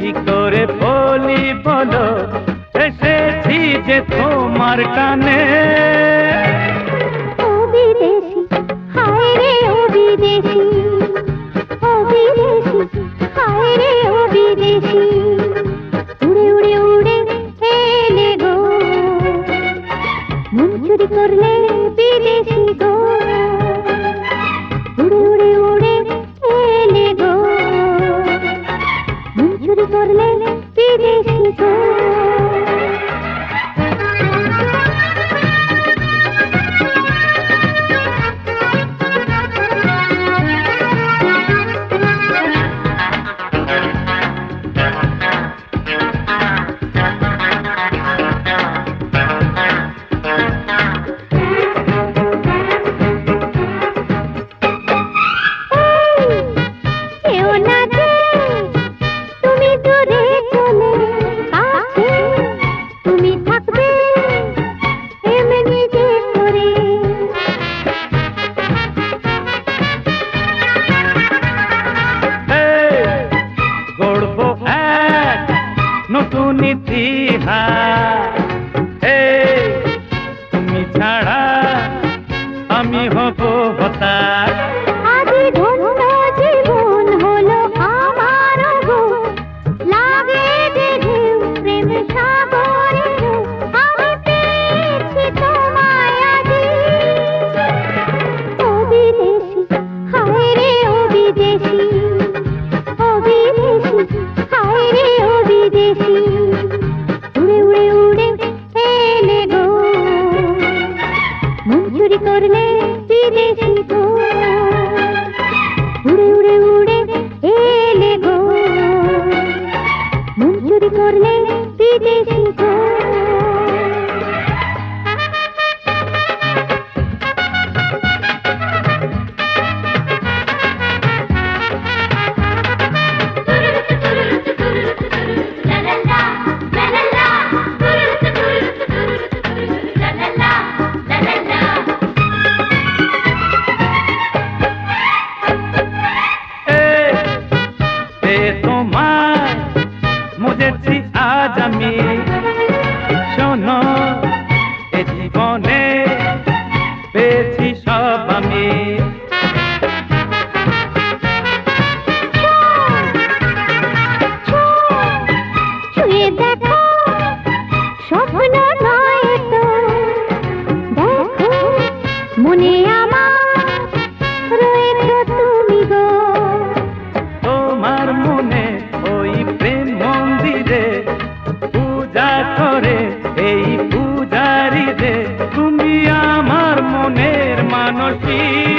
কি করে বলি বলো? এসেছি যে তোমার কানে। নীতি হে তুমি ছাড়া আমি হব হতাশ। కోరినే করে পূজা করে এই পূজারি দে তুমি আমার মনের মানসী।